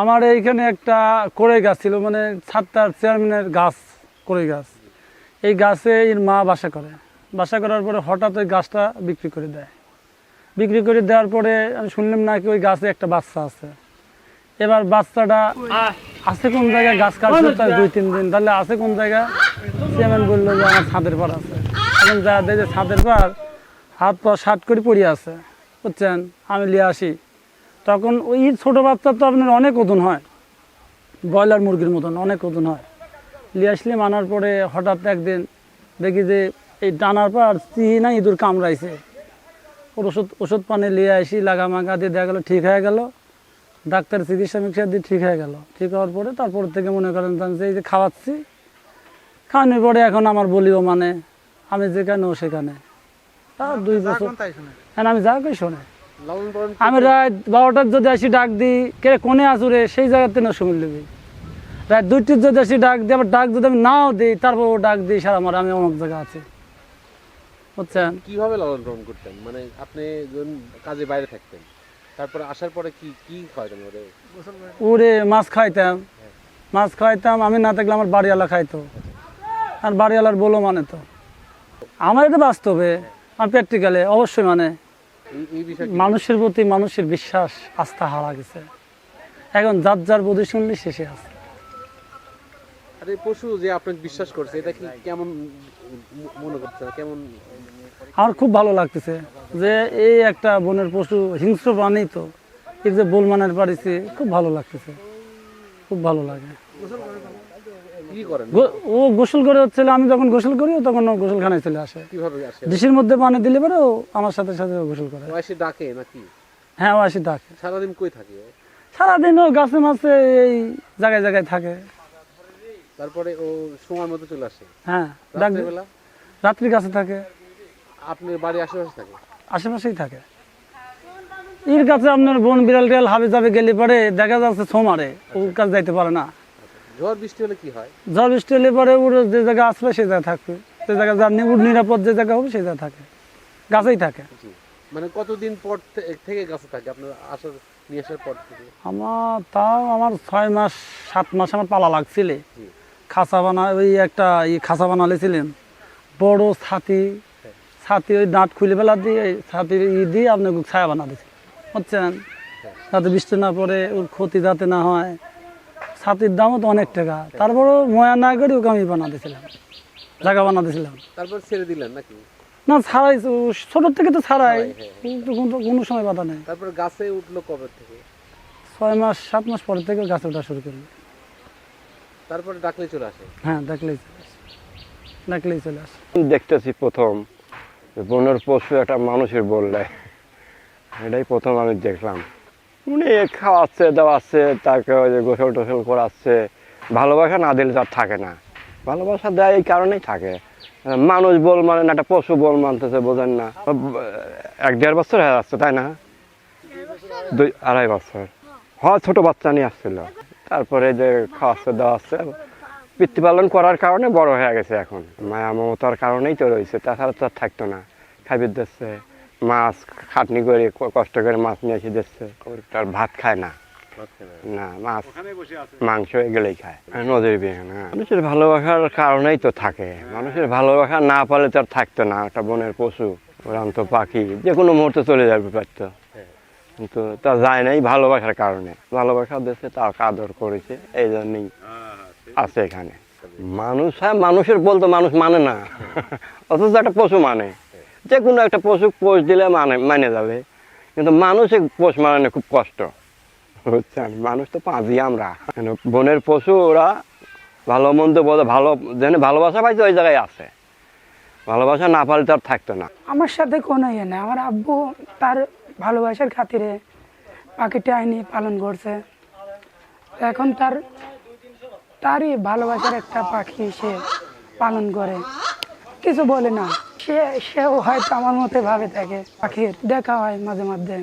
আমার এইখানে একটা করে গাছ ছিল মানে সাতটার চেয়ারম্যানের গাছ করে গাছ। এই গাছে এর মা বাসা করে। বাসা করার পরে হঠাৎ ওই গাছটা বিক্রি করে দেয়। বিক্রি করে দেওয়ার পরে আমি শুনলাম নাকি ওই গাছে একটা বাচ্চা আছে। এবার বাচ্চাটা আছে কোন জায়গায় গাছ কাটছে তার দুই, তিন দিন। তাহলে আছে কোন জায়গায়? চেয়ারম্যান বলল যে আমার ছাদের পার আছে। এখন যা দেখে যে ছাদের পার হাত পা শার্ট করে পড়ে আছে। বুঝছেন? আমি নিয়ে আসি। তখন ওই ছোট বাচ্চার তো আপনার অনেক ওজন হয়। ব্রয়লার মুরগির মতন অনেক ওজন হয়। নিয়ে আসলে মানার পরে হঠাৎ একদিন দেখি যে এই টানার পর চিনা ইঁদুর কামড়াইছে। ওর ওষুধ ওষুধ পানি নিয়ে আসি লাগা মাগা দিয়ে দেখা গেলো ঠিক হয়ে গেল। ডাক্তার চিকিৎসা মিকিৎসা দিয়ে ঠিক হয়ে গেল। ঠিক হওয়ার পরে তারপর থেকে মনে করেন যে এই যে খাওয়াচ্ছি খাওয়ানোর পরে এখন আমার বলিও মানে আমি যেখানে ও সেখানে। দুই বছর হ্যাঁ আমি যা কই শোনে। আমি রাত বারোটার যদি আসি ডাক দিই কে কোনে আসুরে সেই জায়গাতে না সময় রাত দুইটির যদি আসি ডাক দিই আবার ডাক যদি আমি নাও দিই তারপর ও ডাক দিই সারা আমার আমি অনেক জায়গা আছি। বুঝছেন? কীভাবে লালন পালন করতেন? মানে আপনি কাজে বাইরে থাকতেন তারপরে আসার পরে কি কি খাওয়াতেন ওরে উড়ে মাছ খাইতাম। মাছ খাইতাম আমি না থাকলে আমার বাড়িওয়ালা খাইতো। আর বাড়িওয়ালার বলো মানে তো। আমার এটা বাস্তবে আমার প্র্যাকটিক্যালে অবশ্যই মানে। মানুষের প্রতি মানুষের বিশ্বাস আস্থা হারা গেছে। এখন যার যার প্রতি শুনলে শেষে আছে। আর পশু যে আপনাকে বিশ্বাস করছে এটা কি কেমন মনে করছে কেমন? আমার খুব ভালো লাগতেছে যে এই একটা বনের পশু হিংস্র প্রাণী তো এই যে বোলমানের পারিছে খুব ভালো লাগতেছে। খুব ভালো লাগে। ও গোসল করে হচ্ছিল আমি যখন গোসল করি তখন ও গোসলখানায় চলে আসে। ডিসির মধ্যে পানি দিলে পরে ও আমার সাথে সাথে গোসল করে। ও এসে ডাকে নাকি? হ্যাঁ ও আসি ডাকে। সারাদিন কই থাকে? সারাদিন ও গাছে মাছে এই জায়গায় জায়গায় থাকে। তারপরে ও সময় মতো চলে আসে? হ্যাঁ রাত্রেবেলা রাত্রি গাছে থাকে। আপনার বাড়ির আশেপাশে থাকে? আশেপাশেই থাকে। এর কাছে আপনার বন বিড়াল টিয়াল হাবে যাবে গেলে পরে দেখা যাচ্ছে সোমারে ওর কাছে যাইতে পারে না। ঝড় বৃষ্টি হলে কি হয়? ঝড় বৃষ্টি হলে পরে ওর যে জায়গা আসবে সেই জায়গায় থাকবে যে জায়গা যার ওর নিরাপদ যে জায়গা হবে সেই জায়গায় থাকে। গাছেই থাকে। মানে কতদিন পর থেকে গাছে থাকে? আপনার আসার নিয়ে আসার পর থেকে? আমার তাও আমার ছয় মাস সাত মাস আমার পালা লাগছিলে। খাঁচা বানা ওই একটা ই খাঁচা বানালেছিলেন। বড় ছাতি ছাতি ওই দাঁত খুলে ফেলা দিয়ে ছাতির ই দিয়ে আপনাকে ছায়া বানা দিয়েছিলেন বুঝছেন? যাতে বৃষ্টি না পড়ে ওর ক্ষতি যাতে না হয়। ছাতির দামও তো অনেক টাকা। তারপরেও ময়া না করে ওকে আমি বানা দিয়েছিলাম জায়গা বানা দিয়েছিলাম তারপর ছেড়ে দিলেন নাকি? না ছাড়াই ছোট থেকে তো ছাড়াই। হ্যাঁ, কিন্তু কোনো সময় বাধা নেই। তারপর গাছে উঠল কবে থেকে? ছয় মাস সাত মাস পরে থেকে গাছে ওঠা শুরু করল। তারপরে ডাকলে চলে আসে? হ্যাঁ দেখলেই চলে আসে। দেখলেই চলে আসে। দেখতেছি প্রথম যে বনের পশু একটা মানুষের বললে। এটাই প্রথম আমি দেখলাম। উনি খাওয়াচ্ছে, দাওয়াচ্ছে তাকে ওই যে গোসল টোসল করাচ্ছে। ভালোবাসা না দিলে তার থাকে না। ভালোবাসা দেয় এই কারণেই থাকে। মানুষ বল মানে না, একটা পশু বল মানতেছে, বোঝেন না। এক দেড় বছর হয়ে যাচ্ছে, তাই না? দুই, আড়াই বছর। হয় ছোট বাচ্চা নিয়ে আসছিল। তারপরে যে খাওয়াচ্ছে, দাওয়াচ্ছে, পিতৃপালন করার কারণে বড় হয়ে গেছে এখন। মায়া মমতার কারণেই তো রয়েছে, তাছাড়া তো আর থাকতো না। খাইবে দিচ্ছে। মাছ খাটনি করে কষ্ট করে মাছ নিয়ে এসে দিচ্ছে। তার ভাত খায় না। না। মাছ মাংস এগুলোই খায়। নদীর বিয়ে না মানুষের ভালোবাসার কারণেই তো থাকে। মানুষের ভালোবাসা না পালে তো আর থাকতো না। একটা বনের পশু উড়ান্ত পাখি যে কোনো মুহূর্তে চলে যাবে পারতো কিন্তু তা যায় নাই ভালোবাসার কারণে। ভালোবাসা দেশে তাকে আদর করেছে এই জন্যই আছে এখানে। মানুষ হ্যাঁ মানুষের বলতো মানুষ মানে না। অথচ একটা পশু মানে। যে কোনো একটা পশু পোষ দিলে মানে মানে যাবে। কিন্তু মানুষে পোষ মানানো খুব কষ্ট। বুঝছেন? মানুষ তো পাঁচই আমরা। বনের পশু ওরা ভালো মন্দ বোঝে ভালো, যেন ভালোবাসা পাইছে ওই জায়গায় আছে। ভালোবাসা না পারলে তার থাকতো না। আমার সাথে কোনো ইয়ে নেই। আমার আব্বু তার ভালোবাসার খাতিরে পাখিটা আইনি পালন করছে। এখন তার, তারই ভালোবাসার একটা পাখি সে পালন করে। কিছু বলে না। সে সেও হয়তো আমার মতে ভাবে থাকে। পাখির দেখা হয় মাঝে মধ্যে।